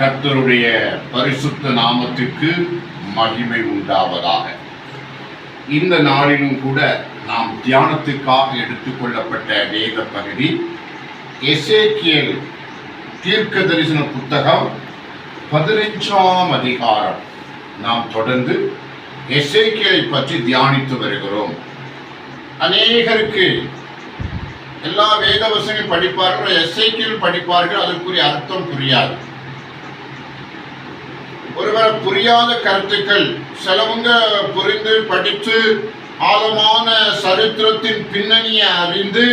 கர்த்தருடைய பரிசுத்த நாமத்துக்கு மகிமை உண்டாவதாக. இந்த நாளிலும் கூட நாம் தியானத்துக்காக எடுத்துக்கொள்ளப்பட்ட வேத பகுதி எசேக்கியல் தீர்க்க தரிசன புத்தகம் பதினைஞ்சாம் அதிகாரம். நாம் தொடர்ந்து எசேக்கியலை பற்றி தியானித்து வருகிறோம். அநேகருக்கு எல்லா வேத வசனங்கள் படிப்பார்கள் எஸ்ஐக்கியில் படிப்பார்கள் அதற்குரிய அர்த்தம் புரியாது. ஒருவேளை புரியாத கருத்துக்கள் சிலவங்க புரிந்து படித்து ஆழமான சரித்திரத்தின் பின்னணியை அறிந்து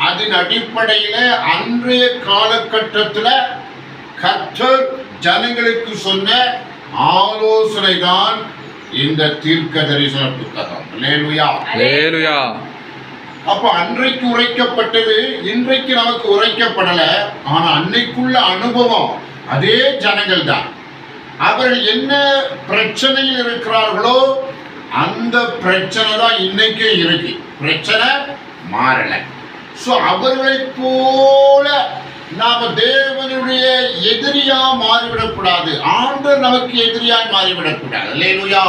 அதன் அடிப்படையில அன்றைய காலகட்டத்தில் கர்த்தர் ஜனங்களுக்கு சொன்ன ஆலோசனை தான் இந்த தீர்க்க தரிசன புத்தகம் அப்ப அன்றைக்கு உரைக்கப்பட்டது இன்றைக்கு நமக்கு உரைக்கப்படல ஆனா அன்னைக்குள்ள அனுபவம் அதே ஜனங்கள் தான் அவர்கள் என்ன பிரச்சனையில் இருக்கிறார்களோ அந்த பிரச்சனை தான் இன்னைக்கே இருக்கு. பிரச்சனை மாறல. சோ அவர்களைப் போல நாம தேவனுடைய எதிரியா மாறிவிடக்கூடாது. ஆண்டவர் நமக்கு எதிரியாய் மாறிவிடக்கூடாது. இல்லையா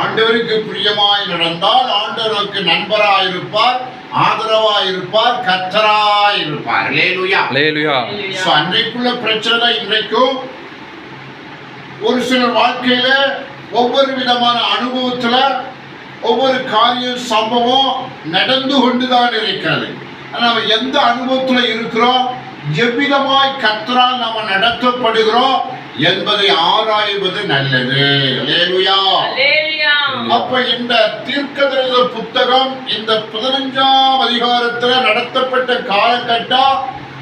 ஆண்டவருக்கு பிரியமாய் நடந்தால் ஆண்டவருக்கு நண்பராய் இருப்பார் ஆதரவாய் இருப்பார் கத்தராய் இருப்பார் அன்றைக்குள்ள பிரச்சனை தான் இன்றைக்கும். ஒரு சிலர் வாழ்க்கையில ஒவ்வொரு விதமான அனுபவத்துல ஒவ்வொரு காரிய சம்பவம் நடந்து கொண்டுதான் இருக்கிறது. ஆனா, நம்ம எந்த அனுபவத்துல இருக்கிறோம்? எவ்விதமாய் கத்தரால் நம்ம நடத்தப்படுகிறோம் என்பதை ஆராய்வது நல்லது. அப்ப இந்த தீர்க்கதரிசன புத்தகம் இந்த பதினஞ்சாம் அதிகாரத்துல நடத்தப்பட்ட காலகட்டம்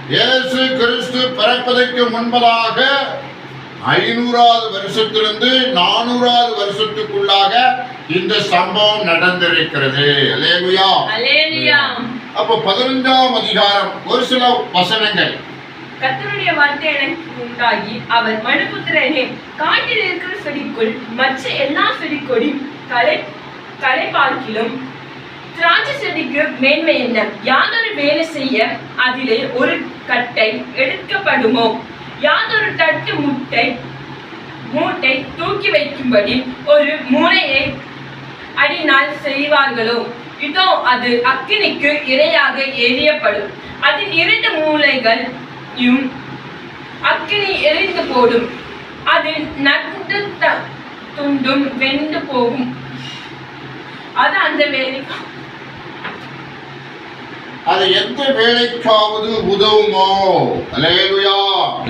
இயேசு கிறிஸ்து பிறப்பதற்கு முன்பதாக ஐநூறாவது வருஷத்திலிருந்து நானூறாவது வருஷத்துக்குள்ளாக இந்த சம்பவம் நடந்திருக்கிறது. அப்ப பதினஞ்சாம் அதிகாரம் ஒரு சில வசனங்கள். கர்த்தருடைய வார்த்தை எனக்கு உண்டாகி அவர் மனுபுத்திரனே காட்டில் இருக்கிற செடிக்குள் மற்ற எல்லா செடி கொடி களை களை பார்க்கிலும் திராட்சை செடிக்கு மேன்மை என்ன? யாதொரு வேலை செய்ய அதிலே ஒரு கட்டை எடுக்கப்படுமோ? யாதொரு தட்டு முட்டை மூட்டை தூக்கி வைக்கும்படி ஒரு மூளையை அடினால் செய்வார்களோ? இதோ அது அக்கினிக்கு இரையாக எரியப்படும் அதன் இரண்டு மூலைகளையும் அக்கினி எரிந்து போடும். அது நண்டு த- துண்டும் வெந்து போகும். அது அந்த வேலை அது எந்த வேலைக்காவது உதவுமோ? அல்லேலூயா.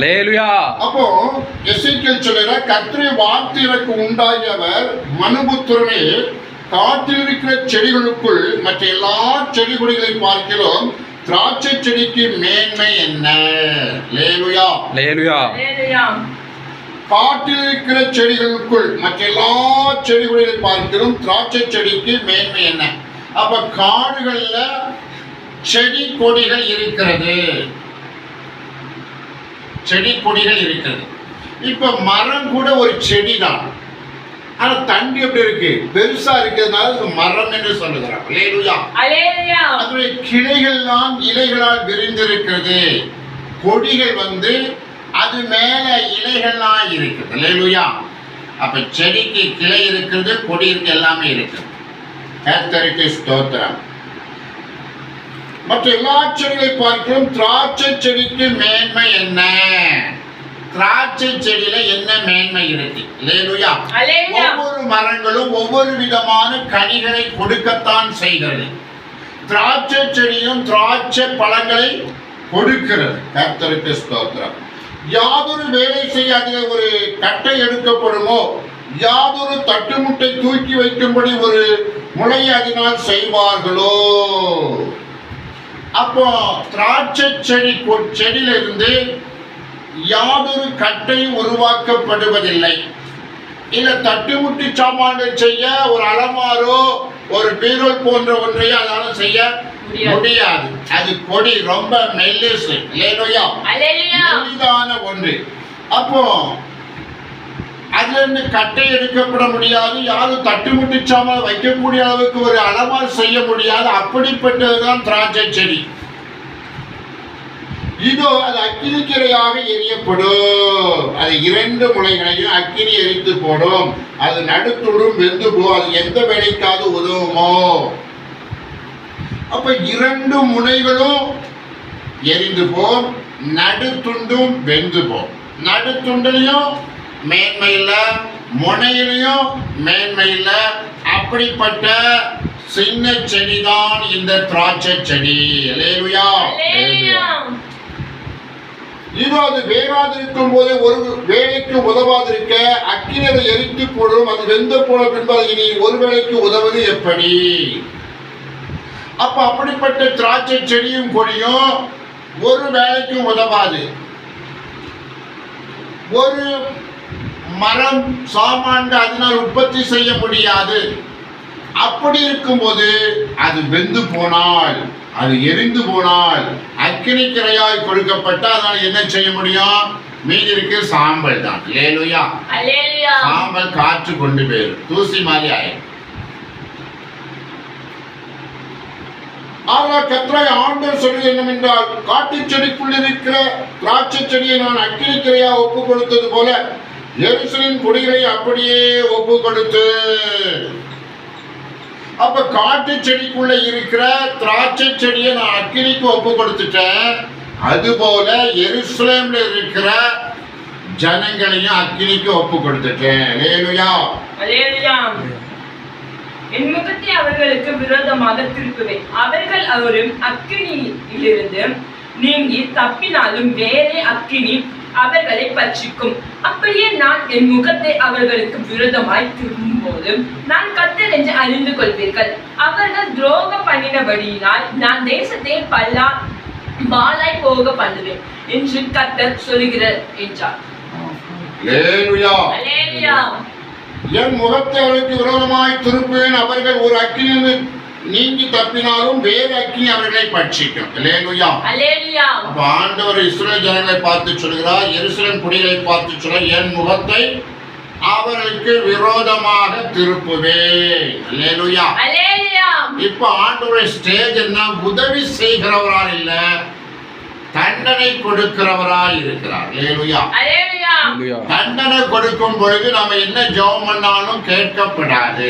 லேலுயா அப்போ எசைக்கேல் சொல்லுற கத்திரி வார்த்தை எனக்கு உண்டாகியவர் மனுபுத்திரனே காட்டில் இருக்கிற செடிகளுக்குள் மற்ற எல்லா செடி கொடிகளை பார்க்கிறோம். திராட்சை செடிக்கு மேன்மை என்ன? லேலுயா லேலுயா காட்டில் இருக்கிற செடிகளுக்குள் மற்ற எல்லா செடி கொடிகளை பார்க்கிறோம். திராட்சை செடிக்கு மேன்மை என்ன? அப்ப காடுகள்ல செடி கொடிகள் இருக்கிறது. செடி கொடிகள் இருக்கிறது. இப்ப மரம் கூட ஒரு செடி தான் ஆனா தண்டு எப்படி இருக்கு? பெருசா இருக்கிறதுனால மரம் என்று அலேலியா அதனுடைய கிளைகள்லாம் இலைகளால் விரிந்திருக்கிறது. கொடிகள் வந்து அது மேல இலைகள்லாம் இருக்குது. லேலுயா அப்ப செடிக்கு கிளை இருக்கிறது கொடி இருக்கு எல்லாமே இருக்குது. ஸ்தோத்திரம். மற்ற எல்லா செடிகளை பார்க்கிறோம். திராட்சை செடிக்கு மேன்மை என்ன? திராட்சை செடியில என்ன மேன்மை இருக்கு? லேலுயா அலேலியா ஒவ்வொரு மரங்களும் ஒவ்வொரு விதமான கனிகளை கொடுக்கத்தான் செய்கிறது. திராட்சை செடியும் திராட்சை பழங்களை கொடுக்கிறது. கர்த்தருக்கு ஸ்தோத்திரம். யாதொரு வேலை செய்ய அதில் ஒரு கட்டை எடுக்கப்படுமோ யாதொரு தட்டுமுட்டை தூக்கி வைக்கும்படி ஒரு முளையை அதனால் செய்வார்களோ? அப்போ திராட்சை செடி செடியிலிருந்து யாதொரு கட்டையும் உருவாக்கப்படுவதில்லை. இல்ல தட்டுமுட்டி சாமான்கள் செய்ய ஒரு அலமாரோ ஒரு பீரோல் போன்ற ஒன்றையும் அதனால செய்ய முடியாது. அது கொடி ரொம்ப மெல்லிசு லேலோயா அலேலியா? மெலிதான ஒன்று. அப்போ அதுலேருந்து கட்டை எடுக்கப்பட முடியாது யாரும் தட்டுமுட்டி வைக்கக்கூடிய அளவுக்கு ஒரு அளவால் செய்ய முடியாது. அப்படிப்பட்டதுதான் திராட்சை செடி. இதோ அது அக்கினிக்கிரையாக எரியப்படும். அது இரண்டு முளைகளையும் அக்கினி எரித்து போடும். அது நடுத்துடும் வெந்து போ அது எந்த வேலைக்காவது உதவுமோ. அப்ப இரண்டு முனைகளும் எரிந்து போம் நடுத்துண்டும் வெந்து போம் நடுத்துண்டுலையும் மேன்மை இல்ல முனையிலையும் மேன்மை இல்ல அப்படிப்பட்ட சின்ன செடிதான் இந்த திராட்சை செடி. அல்லேலூயா. இது அது வேகாதிருக்கும் போது ஒரு வேலைக்கு உதவாதிருக்க அக்கினரை எரித்து போடும் அது வெந்த போன பின்பு அது இனி ஒரு வேளைக்கு உதவுவது எப்படி? அப்ப அப்படிப்பட்ட திராட்சை செடியும் கொடியும் ஒரு வேலைக்கும் உதவாது. ஒரு மரம் சாமான்கள் அதனால் உற்பத்தி செய்ய முடியாது அப்படி இருக்கும்போது அது வெந்து போனால் அது எரிந்து போனால் அக்கினி கிரையாய் கொடுக்கப்பட்ட அதனால் என்ன செய்ய முடியும்? மீதி இருக்கு சாம்பல் தான். அல்லேலூயா. சாம்பல் காற்று கொண்டு போயிரும் தூசி மாதிரி ஆயிரும் ஆனால் கத்ராய் ஆண்டவர் சொல்வது என்னவென்றால் காட்டு செடிக்குள் இருக்கிற திராட்சை செடியை நான் அக்கினி கிரையா ஒப்பு கொடுத்தது போல எருசலின் கொடிகளை அப்படியே ஒப்பு கொடுத்து அப்ப காட்டு செடிக்குள்ள இருக்கிற திராட்சை செடியை நான் அக்கினிக்கு ஒப்பு கொடுத்துட்டேன் அதுபோல எருசலேம்ல இருக்கிற ஜனங்களையும் அக்கினிக்கு ஒப்பு கொடுத்துட்டேன் லேலுயா என் முகத்தை அவர்களுக்கு விரோதமாக திருப்புவேன். அவர்கள் அவரும் அக்கினியிலிருந்து நீங்கி தப்பினாலும் வேறே அக்கினி அவர்களை பட்சிக்கும் அப்படியே நான் என் முகத்தை அவர்களுக்கு விரோதமாய் திரும்பும்போது நான் கத்தர் என்று அறிந்து கொள்வீர்கள். அவர்கள் துரோகம் பண்ணினபடியினால் நான் தேசத்தை பல்லா பாலாய் போக பண்ணுவேன் என்று கத்தர் சொல்கிறார் என்றார். என் முகத்தை அவர்களுக்கு விரோதமாய் திருப்புவேன். அவர்கள் ஒரு அக்கினி நீங்கி தப்பினாலும் வேறு அக்கினி அவர்களை பட்சிக்கும். அப்ப ஆண்டவர் இஸ்ரேல் ஜனங்களை பார்த்து சொல்கிறார் எருசலேம் குடிகளை பார்த்து சொல்ல என் முகத்தை அவர்களுக்கு விரோதமாக திருப்புவேன். இப்ப ஆண்டவருடைய ஸ்டேஜ் என்ன? உதவி செய்கிறவரா இல்ல. தண்டனை கொடுக்கிறவராய் இருக்கிறார். தண்டனை கொடுக்கும் பொழுது நாம என்ன ஜெபம் பண்ணாலும் கேட்கப்படாது.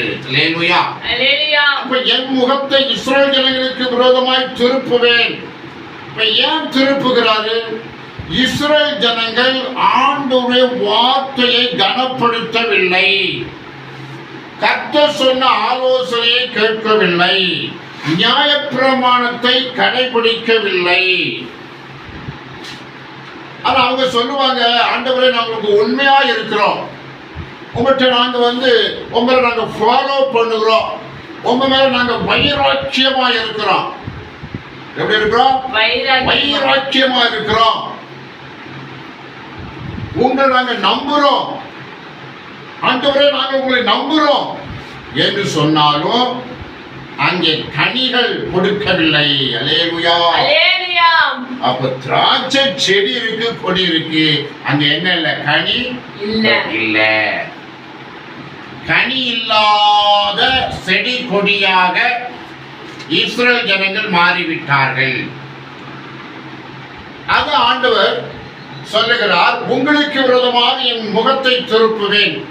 என் முகத்தை இஸ்ரேல் ஜனங்களுக்கு விரோதமாய் திருப்புவேன். இப்ப ஏன் திருப்புகிறாரு? இஸ்ரேல் ஜனங்கள் ஆண்டுடைய வார்த்தையை கனப்படுத்தவில்லை. கர்த்தர் சொன்ன ஆலோசனையை கேட்கவில்லை. நியாயப்பிரமாணத்தை கடைபிடிக்கவில்லை. ஆனா அவங்க சொல்லுவாங்க ஆண்டவரே நாங்க உங்களுக்கு உண்மையா இருக்கிறோம். உங்கள்கிட்ட நாங்க வந்து உங்களை நாங்க ஃபாலோ பண்ணுகிறோம். உங்க மேல நாங்க வைராட்சியமா இருக்கிறோம். எப்படி இருக்கிறோம்? வைராட்சியமா இருக்கிறோம். உங்களை நாங்க நம்புறோம். ஆண்டவரே நாங்க உங்களை நம்புறோம். என்று சொன்னாலும் அங்கே கனிகள் கொடுக்கவில்லை. அலேலுயா அல்லேலூயா அப்ப திராட்சை செடி இருக்கு கொடி இருக்கு. அங்க என்ன இல்ல? கனி? இல்ல. இல்ல. கனி இல்லாத செடி கொடியாக இஸ்ரேல் ஜனங்கள் மாறிவிட்டார்கள். அது ஆண்டவர் சொல்லுகிறார் உங்களுக்கு விரோதமாக என் முகத்தை திருப்புவேன்.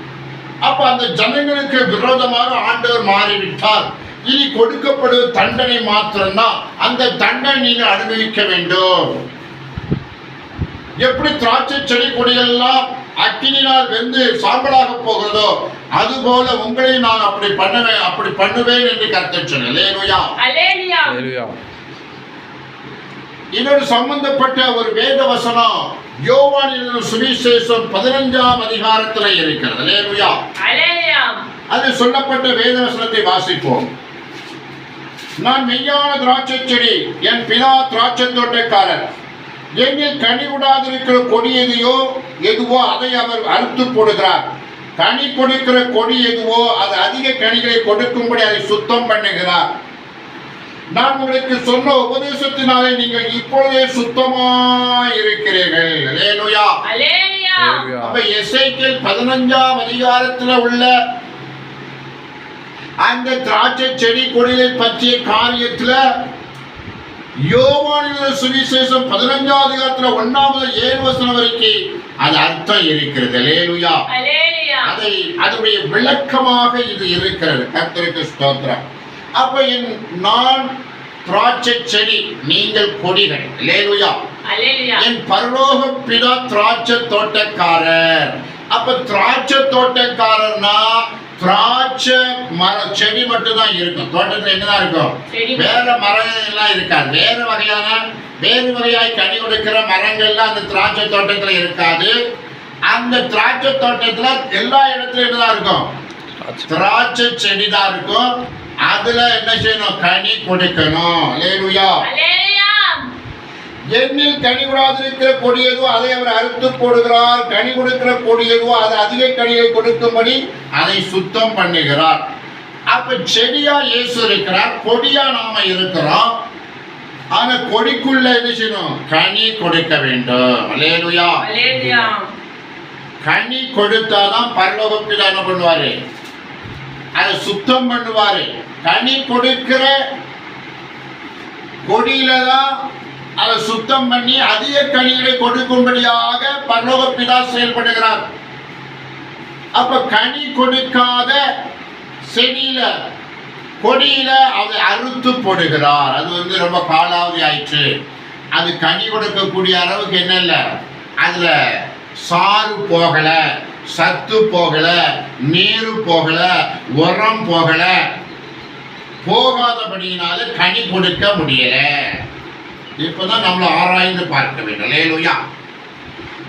அப்ப அந்த ஜனங்களுக்கு விரோதமாக ஆண்டவர் மாறிவிட்டார். இனி கொடுக்கப்படுவது தண்டனை மாத்திரம்தான். அந்த தண்டனை நீங்கள் அனுபவிக்க வேண்டும். எப்படி திராட்சை செடி கொடியெல்லாம் அக்கினினால் வெந்து சாம்பலாக போகிறதோ அதுபோல உங்களை நான் அப்படி பண்ணுவேன் அப்படி பண்ணுவேன் என்று சொன்னேன் Hallelujah. இதோடு சம்பந்தப்பட்ட ஒரு வேத வசனம் யோவானின் சுவிசேஷம் பதினஞ்சாம் அதிகாரத்துல இருக்கிறது. அது சொல்லப்பட்ட வேத வசனத்தை வாசிப்போம். நான் மெய்யான திராட்சை செடி என் பிதா திராட்சை தோட்டக்காரர். எங்கில் கனி விடாதிருக்கிற கொடி எதையோ எதுவோ அதை அவர் அறுத்து போடுகிறார். கனி கொடுக்கிற கொடி எதுவோ அது அதிக கனிகளை கொடுக்கும்படி அதை சுத்தம் பண்ணுகிறார். நான் உங்களுக்கு சொன்ன உபதேசத்தினாலே நீங்கள் இப்பொழுதே சுத்தமாய் இருக்கிறீர்கள். அப்ப எசேக்கியேல் பதினஞ்சாம் அதிகாரத்துல உள்ள அந்த திராட்சை செடி கொடிகளை பற்றிய காரியத்துல யோவானின் சுவிசேஷம் பதினஞ்சாவது அதிகாரத்துல ஒன்னாவது ஏழு வசனம் வரைக்கும் அது அர்த்தம் இருக்கிறது. லேலுயா. அதை அதனுடைய விளக்கமாக இது இருக்கிறது. கர்த்தருக்கு ஸ்தோத்திரம். அப்ப என் நான் திராட்சை செடி நீங்கள் கொடிகள். லேலுயா. என் பரலோக பிதா திராட்சை தோட்டக்காரர். அப்ப திராட்சை தோட்டக்காரர்னா திராட்சை மர செடி மட்டும் தான் இருக்கும். தோட்டத்துல என்னதான் இருக்கும். வேற மரங்கள் எல்லாம் இருக்காது. வேற வகையான வேறு வகையாய் கனி கொடுக்கிற மரங்கள்லாம் அந்த திராட்சை தோட்டத்துல இருக்காது. அந்த திராட்சை தோட்டத்துல எல்லா இடத்துலயும் என்னதான் இருக்கும்? திராட்சை. செடி தான் இருக்கும். அதுல என்ன செய்யணும்? கனி கொடுக்கணும். லேலுயா எண்ணில் கனி விடாதிருக்கிற கொடி எதுவோ அதை அவர் அறுத்து போடுகிறார். கனி கொடுக்கிற கொடி எதுவோ அது அதிக கனியை கொடுக்கும்படி அதை சுத்தம் பண்ணுகிறார். அப்ப செடியா இயேசு இருக்கிறார் கொடியா நாம இருக்கிறோம். ஆனா கொடிக்குள்ள என்ன செய்யணும்? கனி கொடுக்க வேண்டும். Hallelujah. கனி கொடுத்தாதான் பரலோகத்தில் என்ன பண்ணுவாரு? அதை சுத்தம் பண்ணுவாரு. கனி கொடுக்கிற கொடியில தான் அதை சுத்தம் பண்ணி அதிக கனிகளை கொடுக்கும்படியாக பரலோக பிதா செயல்படுகிறார். அப்ப கனி கொடுக்காத செடியில கொடியில அதை அறுத்து போடுகிறார். அது வந்து ரொம்ப காலாவதி ஆயிற்று. அது கனி கொடுக்கக்கூடிய அளவுக்கு என்ன இல்லை? அதுல சாறு போகல சத்து போகல நீர் போகல உரம் போகல. போகாதபடியினால கனி கொடுக்க முடியல. இப்பதான் நம்மளை ஆராய்ந்து பார்க்க வேண்டும். லேலுயா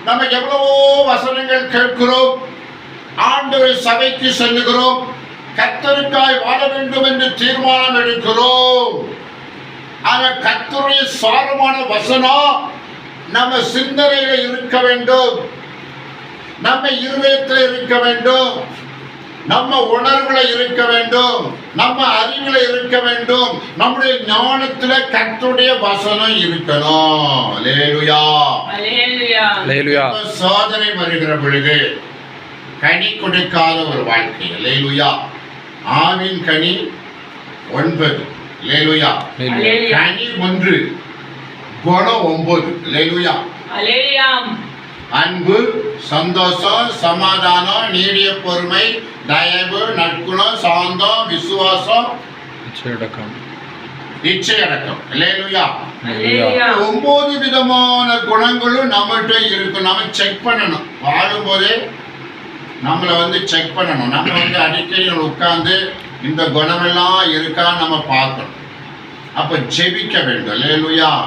நம்ம எவ்வளவோ வசனங்கள் கேட்கிறோம். ஆண்டு சபைக்கு செல்லுகிறோம். கத்தருக்காய் வாழ வேண்டும் என்று தீர்மானம் எடுக்கிறோம். ஆனா கத்தருடைய சாரமான வசனம் நம்ம சிந்தனையில இருக்க வேண்டும். நம்ம இருதயத்தில் இருக்க வேண்டும். நம்ம உணர்வுல இருக்க வேண்டும். நம்ம அறிவுல இருக்க வேண்டும். நம்முடைய ஞானத்துல கர்த்தருடைய வசனம் இருக்கணும். சோதனை வருகிற பொழுது கனி கொடுக்காத ஒரு வாழ்க்கை. லேலுயா ஆவின் கனி ஒன்பது. லேலுயா. கனி ஒன்று. குணம் ஒன்பது. லேலுயா. அன்பு சந்தோஷம் சமாதானம் நீடிய பொறுமை தயவு நற்குணம் சாந்தம் விசுவாசம். நிச்சயடக்கம் இச்சையடக்கம் லேலுயா Hallelujah. ஒன்பது விதமான குணங்களும் நம்மகிட்ட இருக்கும் நம்ம செக் பண்ணணும். வாழும்போதே நம்மளை வந்து செக் பண்ணணும். நம்ம வந்து அடிக்கடி உட்கார்ந்து இந்த குணமெல்லாம் இருக்கான்னு நம்ம பார்க்கணும். அப்ப ஜெபிக்க வேண்டும். லேலுயா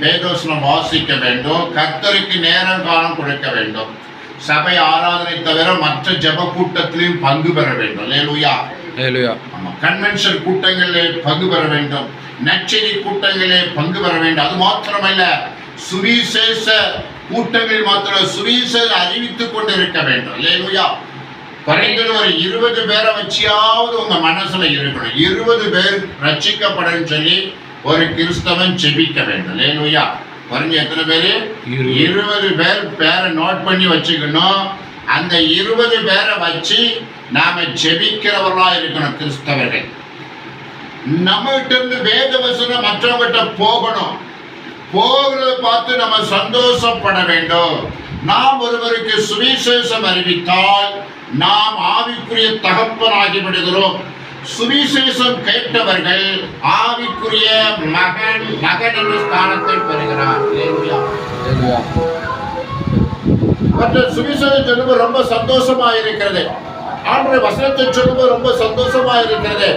வேதோசனம் வாசிக்க வேண்டும் கர்த்தருக்கு நேரம் காலம் கொடுக்க வேண்டும். சபை ஆராதனை தவிர மற்ற ஜெப கூட்டத்திலையும் பங்கு பெற வேண்டும். லேலுயா Hallelujah. ஆமா கன்வென்ஷன் கூட்டங்களிலே பங்கு பெற வேண்டும். நற்செய்தி கூட்டங்களிலே பங்கு பெற வேண்டும். அது மாத்திரமல்ல சுவிசேஷ கூட்டங்களில் மாத்திரம் சுவிசேஷ அறிவித்துக் கொண்டு இருக்க வேண்டும். லேலுயா குறைந்தது ஒரு இருபது பேரை வச்சியாவது உங்க மனசுல இருக்கணும். இருபது பேர் ரட்சிக்கப்படும் சொல்லி ஒரு கிறிஸ்தவன் ஜெபிக்க வேண்டும். லேலுயா குறைஞ்ச எத்தனை பேரு. இருபது. பேர் பேரை நோட் பண்ணி வச்சுக்கணும். அந்த இருபது பேரை வச்சு நாம ஜெபிக்கிறவர்களா இருக்கணும் கிறிஸ்தவர்கள். நம்மகிட்ட இருந்து வேத வசனம் மற்றவங்கிட்ட போகணும். போகிறத பார்த்து நம்ம சந்தோஷப்பட வேண்டும். நாம் ஒருவருக்கு சுவிசேஷம் அறிவித்தால் நாம் ஆவிக்குரிய தகப்பனாகி விடுகிறோம். சுவிசேஷம் கேட்டவர்கள் ஆவிக்குரிய மகன் மகன் என்ற ஸ்தானத்தை பெறுகிறார். மற்ற சுவிசேஷம் சொல்லும்போது ரொம்ப சந்தோஷமா இருக்கிறது. ஆண்டவர் வசனத்தை சொல்லும்போது ரொம்ப சந்தோஷமா இருக்கிறது.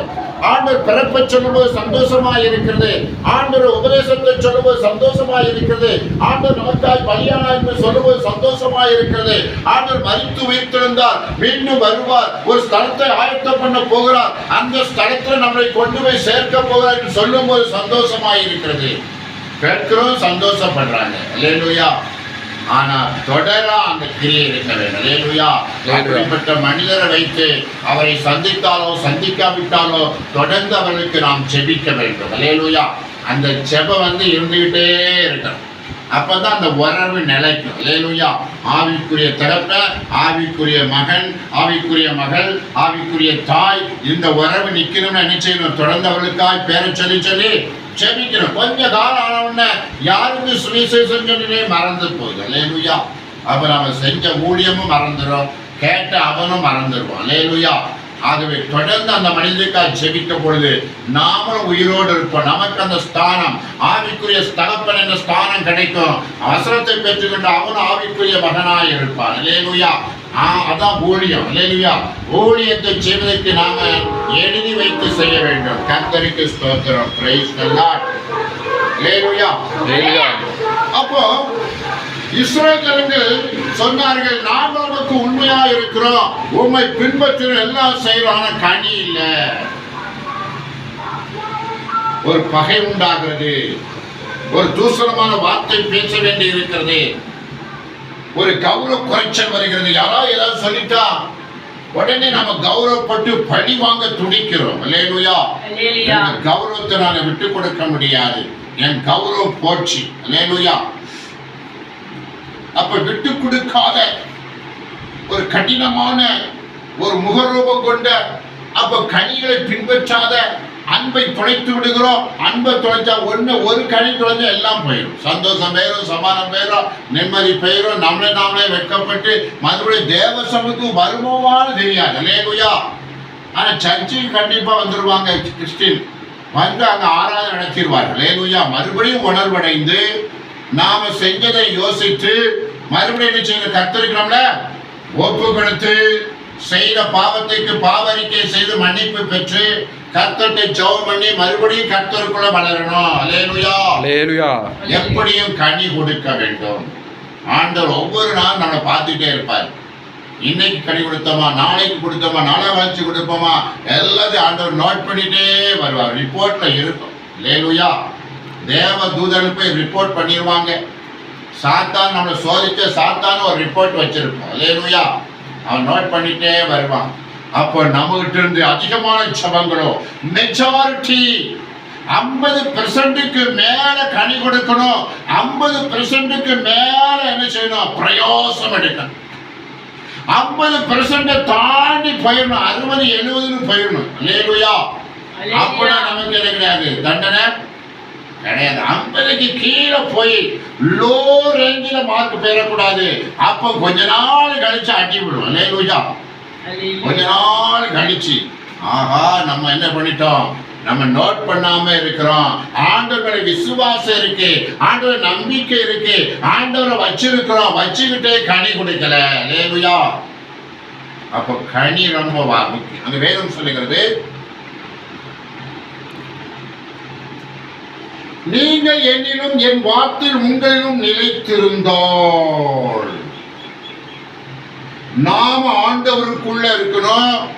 ஆண்டவர் பிறப்பை சொல்லும்போது சந்தோஷமா இருக்கிறது ஆண்டவர் உபதேசத்தை சொல்லும்போது சந்தோஷமா இருக்கிறது ஆண்டவர் நமக்காய் பலியானா என்று சொல்லும்போது சந்தோஷமா இருக்கிறது ஆண்டவர் மறித்து உயிர்த்திருந்தார் மீண்டும் வருவார். ஒரு ஸ்தலத்தை ஆயத்தம் பண்ண போகிறார். அந்த ஸ்தலத்துல நம்மளை கொண்டு போய் சேர்க்க போகிறார் என்று சொல்லும்போது சந்தோஷமா இருக்கிறது கேட்கிறோம் சந்தோஷப்படுறாங்க. இல்லையா ஆனா தொடரா அந்த கிரியை இருக்க வேண்டும். அப்படிப்பட்ட மனிதரை வைத்து அவரை சந்தித்தாலோ சந்திக்காவிட்டாலோ தொடர்ந்து அவர்களுக்கு நாம் ஜெபிக்க வேண்டும். அல்லேலூயா அந்த ஜெபம் வந்து இருந்துகிட்டே இருக்கணும். அப்பதான் அந்த உறவு நிலைக்கும். அல்லேலூயா ஆவிக்குரிய தகப்ப ஆவிக்குரிய மகன் ஆவிக்குரிய மகள் ஆவிக்குரிய தாய் இந்த உறவு நிக்கணும்னு என்ன செய்யணும் தொடர்ந்து அவர்களுக்காய் பேரை சொல்லி சொல்லி செபிக்கணும் கொஞ்ச காலம் ஆனவுடனே உடனே யாருக்கு சுவிசேஷம் சொல்லி மறந்து போகுது லேலுயா அப்ப நம்ம செஞ்ச ஊழியமும் மறந்துடும். கேட்ட அவனும் மறந்துடுவான். லேலுயா ஆகவே தொடர்ந்து அந்த மனிதனுக்காக ஜெபிக்க பொழுது நாமளும் உயிரோடு இருப்போம். நமக்கு அந்த ஸ்தானம் ஆவிக்குரிய ஸ்தகப்பன் என்ற ஸ்தானம் கிடைக்கும். அவசரத்தை பெற்றுக்கொண்டு அவனும் ஆவிக்குரிய மகனாய் இருப்பான். லேலுயா ஆ அதான் ஊழியம். லேலுயா ஊழியத்தை செய்வதற்கு நாம எழுதி வைத்து செய்ய வேண்டும். கர்த்தருக்கு ஸ்தோத்திரம். பிரைஸ் அப்போ இஸ்ரேல் ஜனங்கள் சொன்னார்கள் நாங்கள் உனக்கு உண்மையா இருக்கிறோம் உண்மை பின்பற்ற எல்லாம் ஆனா கனி இல்ல. ஒரு பகை உண்டாகிறது. ஒரு தூசணமான வார்த்தை பேச வேண்டி இருக்கிறது ஒரு கௌரவ குறைச்சல் வருகிறது. யாரோ ஏதாவது சொல்லிட்டா உடனே நம்ம கௌரவப்பட்டு பழி வாங்க துடிக்கிறோம். இல்லையா கௌரவத்தை நான் விட்டு கொடுக்க முடியாது. என் கௌரவம் போச்சு. அல்லேலூயா. அப்ப விட்டு கொடுக்காத ஒரு கடினமான ஒரு முகரூபம் கொண்ட அப்ப கனிகளை பின்பற்றாத அன்பை தொலைத்து விடுகிறோம். அன்பை தொலைச்சா ஒண்ணு ஒரு கனி தொலைஞ்சா எல்லாம் போயிடும் சந்தோஷம் பெயரும் சமாதானம் பெயரும் நிம்மதி பெயரும் நம்மளே நாமளே வெட்கப்பட்டு மறுபடியும் தேவ சமூகத்துக்கு வருமோவான்னு தெரியாது. இல்லையா ஆனா சர்ச்சுக்கு கண்டிப்பா வந்துருவாங்க கிறிஸ்டின். வந்து அங்க ஆராதனை நடத்திடுவார்கள். லேலுயா மறுபடியும் உணர்வடைந்து நாம செஞ்சதை யோசித்து மறுபடியும் என்ன செய்யணும் கத்திருக்கிறோம்ல ஒப்பு கொடுத்து செய்த பாவத்துக்கு பாவரிக்கை செய்து மன்னிப்பு பெற்று கர்த்தத்தை ஜெபம் பண்ணி மறுபடியும் கர்த்தருக்குள்ள வளரணும். அல்லேலூயா ஹalleluya. எப்படியும் கனி கொடுக்க வேண்டும். ஆண்டவர் ஒவ்வொரு நாளும் நம்மளை பார்த்துட்டே இருப்பார். இன்னைக்கு கனி கொடுத்தோமா? நாளைக்கு கொடுத்தோமா? நாளை வாய்ச்சி கொடுப்போமா? எல்லாத்தையும் ஆண்டவர் நோட் பண்ணிட்டே வருவார். ரிப்போர்ட்ல இருக்கும். லேலுயா தேவ தூதனுக்கு ரிப்போர்ட் பண்ணிடுவாங்க சாத்தான் நம்மளை சோதிச்ச சாத்தான் ஒரு ரிப்போர்ட் வச்சிருப்போம் லேலுயா அவன் நோட் பண்ணிட்டே வருவான். அப்போ நம்மகிட்ட இருந்து அதிகமான ஜபங்களோ மெஜாரிட்டி ஐம்பது பெர்சன்ட்டுக்கு மேல கனி கொடுக்கணும். ஐம்பது பெர்சன்ட்டுக்கு மேல என்ன செய்யணும்? பிரயோசம் எடுக்கணும். ஐம்பது பெர்சன்ட தாண்டி போயிடணும். அறுபது எழுபதுன்னு போயிடணும். இல்லையா அப்படின்னா நமக்கு என்ன கிடையாது? தண்டனை. கிடையாது. ஐம்பதுக்கு கீழே போய் லோ ரேஞ்சில் மார்க் பெறக்கூடாது. அப்போ கொஞ்ச நாள் கழிச்சு அட்டி விடுவோம் இல்லையா கொஞ்ச Hallelujah. நாள் கழிச்சு. ஆஹா நம்ம என்ன பண்ணிட்டோம்? நம்ம நோட் பண்ணாம இருக்கிறோம். ஆண்டவரை விசுவாசம் இருக்கு. ஆண்டவர் நம்பிக்கை இருக்கு. ஆண்டவரை வச்சிருக்கிறோம். வச்சுக்கிட்டே கனி கொடுக்கல. லேலுயா அப்போ கனி ரொம்ப முக்கியம். அந்த வேதம் சொல்லுகிறது நீங்கள் என்னிலும் என் வார்த்தையில் உங்களிலும் நிலைத்திருந்தோள் நாம ஆண்டவருக்குள்ள இருக்கணும்.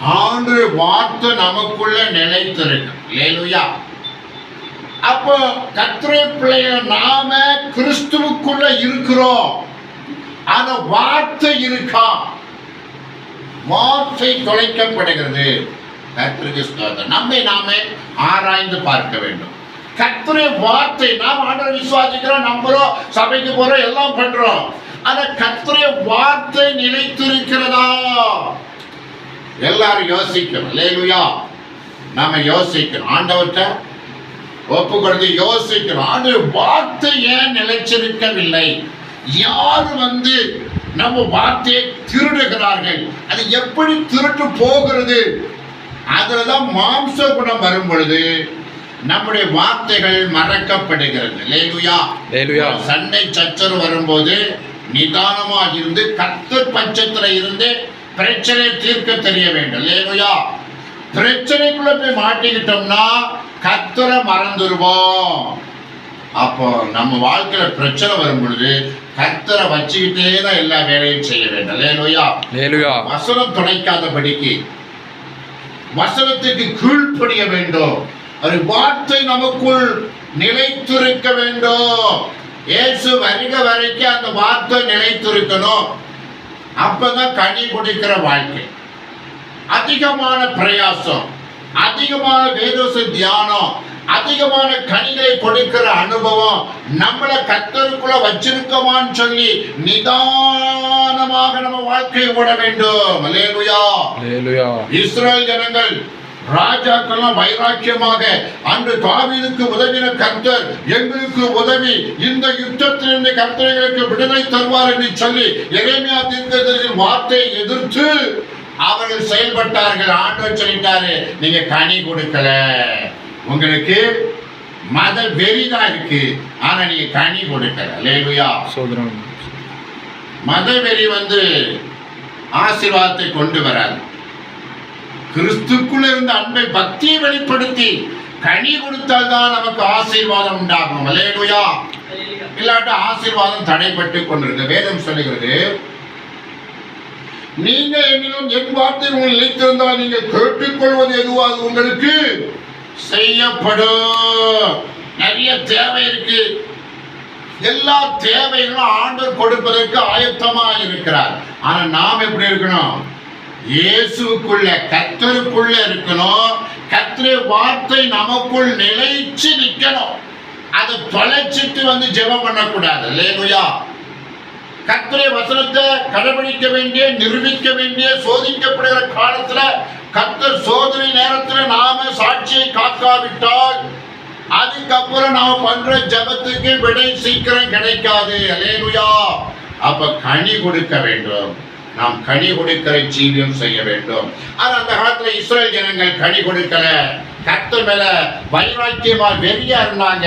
ஆண்டு வார்த்தை நமக்குள்ள நிலைத்திருக்கணும் அப்போ கத்திரை பிள்ளைய நாம கிறிஸ்துவுக்குள்ள இருக்கிறோம். அந்த வார்த்தை இருக்கா? வார்த்தை தொலைக்கப்படுகிறது. கர்த்தருக்கு நம்மை நாமே ஆராய்ந்து பார்க்க வேண்டும். கத்துரை வார்த்தை நாம் ஆண்டரை விசுவாசிக்கிறோம் நம்புறோம் சபைக்கு போறோம் எல்லாம் பண்றோம். ஆனா கத்துரை வார்த்தை நிலைத்திருக்கிறதா? எல்லாரும் யோசிக்கணும். லேலுயா நாம யோசிக்கணும். ஆண்டவர்கிட்ட ஒப்பு கொடுத்து யோசிக்கணும். ஆண்டு வார்த்தை ஏன் நிலைச்சிருக்கவில்லை யார் வந்து நம்ம வார்த்தையை திருடுகிறார்கள்? அது எப்படி திருட்டு போகிறது? அதுலதான் மாம்ச குணம் வரும் பொழுது நம்முடைய வார்த்தைகள் மறக்கப்படுகிறது. லேலுயா. சண்டை சச்சரவு வரும்போது நிதானமாக இருந்து கர்த்தர் பட்சத்துல இருந்து பிரச்சனை தீர்க்க தெரிய வேண்டும். லேலுயா. பிரச்சனைக்குள்ள போய் மாட்டிக்கிட்டோம்னா கர்த்தரை மறந்துடுவோம் அப்போ நம்ம வாழ்க்கையில பிரச்சனை வரும் பொழுது கர்த்தரை வச்சுக்கிட்டே தான் எல்லா வேலையும் செய்ய வேண்டும். லேலுயா. ஹalleluya வசனம் துணைக்காதபடிக்கு வசனத்துக்கு கீழ்ப்படிய வேண்டும். ஒரு வார்த்தை நமக்குள் நிலைத்திருக்க வேண்டும். இயேசு வருக வரைக்கும் அந்த வார்த்தை நிலைத்திருக்கணும். அப்பதான் கனி குடிக்கிற வாழ்க்கை. அதிகமான பிரயாசம் அதிகமான வேதோச தியானம் அதிகமான கனிகளை கொடுக்கிற அனுபவம் நம்மளை கத்தருக்குள்ள வச்சிருக்கமான்னு சொல்லி நிதானமாக நம்ம வாழ்க்கையை ஓட வேண்டும். இஸ்ரேல் ஜனங்கள் ராஜாக்கெல்லாம் வைராக்கியமாக. அன்று தாவீதுக்கு உதவின கர்த்தர் எங்களுக்கு உதவி. இந்த யுத்தத்திலிருந்து கர்த்தர் எங்களுக்கு விடுதலை தருவார் என்று சொல்லி எரேமியா தீர்க்கதரிசியின் வார்த்தையை எதிர்த்து அவர்கள் செயல்பட்டார்கள். ஆண்டவர் சொல்லிட்டாரு நீங்க கனி கொடுக்கல. உங்களுக்கு மத வெறிதான் இருக்கு. ஆனா நீங்க கனி கொடுக்கல. லேலுயா சோதரம் மதவெறி வந்து ஆசீர்வாதத்தை கொண்டு வராது. கிறிஸ்துக்குள்ள இருந்த அன்பை பக்தியை வெளிப்படுத்தி கனி கொடுத்தால் தான் நமக்கு ஆசீர்வாதம் உண்டாகும். அல்லேலூயா. இல்லாட்ட ஆசீர்வாதம் தடைப்பட்டு கொண்டிருக்கு வேதம் சொல்லுகிறது நீங்க என்னிலும் என் வார்த்தை உங்கள் நிலைத்திருந்தால் நீங்க கேட்டுக்கொள்வது எதுவோ அது உங்களுக்கு? செய்யப்படும். நிறைய தேவை இருக்கு. எல்லா தேவைகளும் ஆண்டு கொடுப்பதற்கு ஆயத்தமா இருக்கிறார் ஆனா நாம் எப்படி இருக்கணும்? இயேசுக்குள்ள கத்தருக்குள்ள இருக்கணும். கத்திர வார்த்தை நமக்குள் நிலைச்சு நிற்கணும். அதை தொலைச்சிட்டு வந்து ஜெபம் பண்ணக்கூடாது. இல்லையா கத்திரை வசனத்தை கடைபிடிக்க வேண்டிய நிரூபிக்க வேண்டிய சோதிக்கப்படுகிற காலத்துல கத்தர் சோதனை நேரத்துல நாம சாட்சியை காக்காவிட்டால் அதுக்கப்புறம் நாம பண்ற ஜபத்துக்கு விடை சீக்கிரம் கிடைக்காது. அலேலுயா அப்ப கனி கொடுக்க வேண்டும். நாம் கனி கொடுக்கிற ஜீவியம் செய்ய வேண்டும். ஆனால் அந்த காலத்துல இஸ்ரேல் ஜனங்கள் கனி கொடுக்கல. கத்து மேல வைராக்கியமா வெறியா இருந்தாங்க.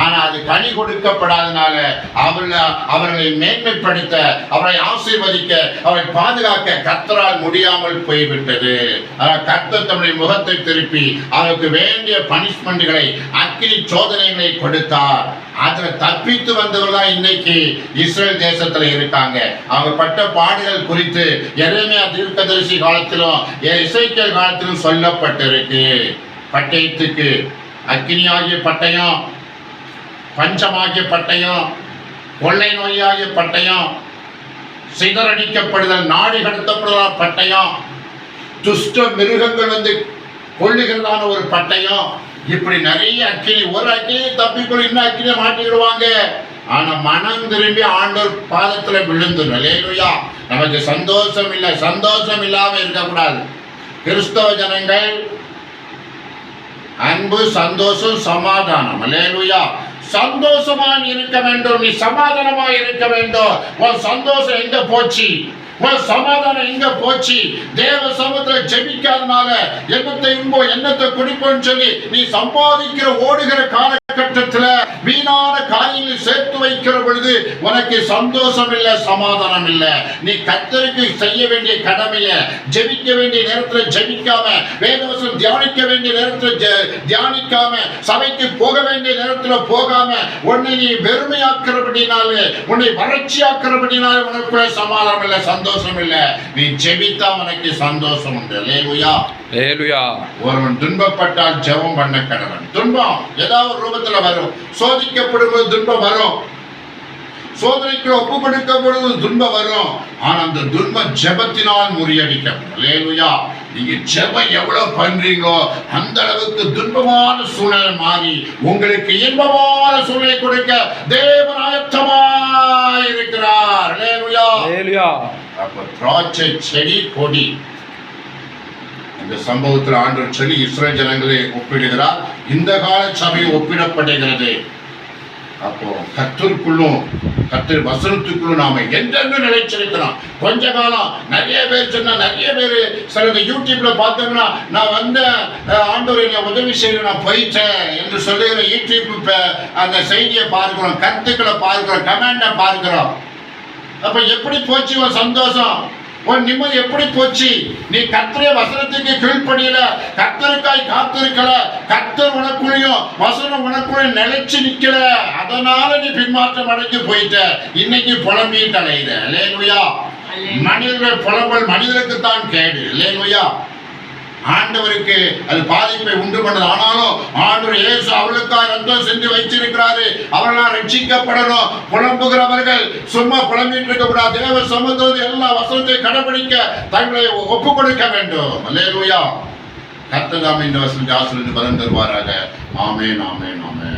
ஆனா அது கனி கொடுக்கப்படாதனால அவர்களை அவர்களை மேன்மைப்படுத்த அவரை ஆசீர்வதிக்க அவரை பாதுகாக்க கத்தரால் முடியாமல் போய்விட்டது. ஆனால் கர்த்தர் தம்முடைய முகத்தை திருப்பி அவருக்கு வேண்டிய பனிஷ்மெண்ட்களை அக்கினி சோதனைகளை கொடுத்தார். அதுல தப்பித்து வந்தவர் தான் இன்னைக்கு இஸ்ரேல் தேசத்துல இருக்காங்க. அவங்க பட்ட பாடுகள் குறித்து எரேமியா தீர்க்கதரிசி காலத்திலும் இசைக்கல் காலத்திலும் சொல்லப்பட்டிருக்கு. பட்டயத்துக்கு அக்கினியாகிய பட்டயம் பஞ்சமாகிய பட்டயம் கொள்ளை நோயாகிய பட்டயம் சிதறடிக்கப்படுதல் நாடு கடத்தப்படுதல் பட்டயம் துஷ்ட மிருகங்கள் வந்து கொள்ளுகிறதான ஒரு பட்டயம் இப்படி நிறைய அக்கினி ஒரு அக்கினி தப்பிக்கொள்ள இன்னும் அக்கினியை மாட்டிக்கிடுவாங்க. ஆனா மனம் திரும்பி ஆண்டோர் பாதத்துல விழுந்துடும் லேலுயா நமக்கு சந்தோஷம் இல்லை. சந்தோஷம் இல்லாம இருக்கக்கூடாது. கிறிஸ்தவ ஜனங்கள் அன்பு சந்தோஷம் சமாதானம். அல்லேலூயா சந்தோஷமா இருக்க வேண்டும். நீ சமாதானமா இருக்க வேண்டும். உன் சந்தோஷம் எங்க போச்சு? உன் சமாதானம் எங்க போச்சு. தேவ சமுத்திர ஜெபிக்காதனால என்னத்தை இன்பம் என்னத்தை குடிப்போம்னு சொல்லி நீ சம்பாதிக்கிற ஓடுகிற காலகட்டத்துல வீணான காரியங்களை சேர்த்து வைக்கிற பொழுது உனக்கு சந்தோஷம் இல்ல சமாதானம் இல்ல நீ கத்தருக்கு செய்ய வேண்டிய கடமையை ஜெபிக்க வேண்டிய நேரத்துல ஜெபிக்காம வேதவசம் தியானிக்க வேண்டிய நேரத்துல தியானிக்காம சபைக்கு போக வேண்டிய நேரத்துல போகாம உன்னை நீ வெறுமையாக்குறபடினாலே உன்னை வறட்சியாக்குறபடினாலே உனக்குள்ள சமாதானம் இல்ல சந்தோஷம் இல்ல நீ ஜெபித்தா உனக்கு சந்தோஷம் உண்டு. லேலுயா ஏலுயா ஒருவன் துன்பப்பட்டால் ஜெபம் பண்ண கடவன். துன்பம் ஏதாவது ஒரு ரூபத்துல வரும். சோதிக்கப்படும் போது துன்பம் வரும். சோதனைக்கு ஒப்பு கொடுக்கப்படும் போது துன்பம் வரும். ஆனா அந்த துன்பம் ஜெபத்தினால் முறியடிக்கப்படும். லேலுயா நீங்க ஜெபம் எவ்வளவு பண்றீங்களோ அந்த அளவுக்கு துன்பமான சூழ்நிலை மாறி உங்களுக்கு இன்பமான சூழ்நிலை கொடுக்க தேவன் ஆயத்தமாய் இருக்கிறார் அப்ப திராட்சை செடி கொடி இந்த சம்பவத்தில் ஆண்டு சொல்லி இஸ்ரேல் ஜனங்களை ஒப்பிடுகிறார். இந்த கால சபை ஒப்பிடப்படுகிறது அப்போ கத்திற்குள்ளும் கத்திர வசனத்துக்குள்ளும் நாம என்றென்று நிலைச்சிருக்கிறோம் கொஞ்ச காலம் நிறைய பேர் சொன்னா நிறைய பேர் சிலது யூடியூப்ல பார்த்தோம்னா நான் வந்த ஆண்டோரை நான் உதவி செய்ய நான் போயிட்டேன் என்று சொல்லுகிற யூடியூப் அந்த செய்தியை பார்க்கிறோம் கருத்துக்களை பார்க்கிறோம் கமெண்டை பார்க்கிறோம். அப்ப எப்படி போச்சு உன் சந்தோஷம்? உன் நிம்மதி எப்படி போச்சு? நீ கர்த்தரே வசனத்துக்கு கீழ்ப்படியல. கர்த்தருக்காய் காத்திருக்கல. கர்த்தர் உனக்குள்ளயும் வசனம் உனக்குள்ள நிலைச்சு நிக்கல. அதனால நீ பின்மாற்றம் அடைஞ்சு போயிட்ட. இன்னைக்கு அலையுத லேலுயா Hallelujah. மனிதர்கள் புலம்பல் மனிதருக்கு தான் கேடு. லேலுயா ஆண்டவருக்கு அது பாதிப்பை உண்டு பண்ணது. ஆனாலும் ஆண்டவர் இயேசு அவளுக்காக ரத்தம் செஞ்சு வைச்சிருக்கிறாரு அவர்களால் ரட்சிக்கப்படணும். புலம்புகிறவர்கள் சும்மா புலம்பிட்டு இருக்க கூடாது தேவ சமுதிரம் எல்லா வசனத்தை கடைபிடிக்க தங்களை ஒப்பு கொடுக்க வேண்டும். அல்லேலூயா. கர்த்ததாம் இந்த வசனத்தை ஆசிரியர் பலன் தருவாராக. ஆமே நாமே நாமே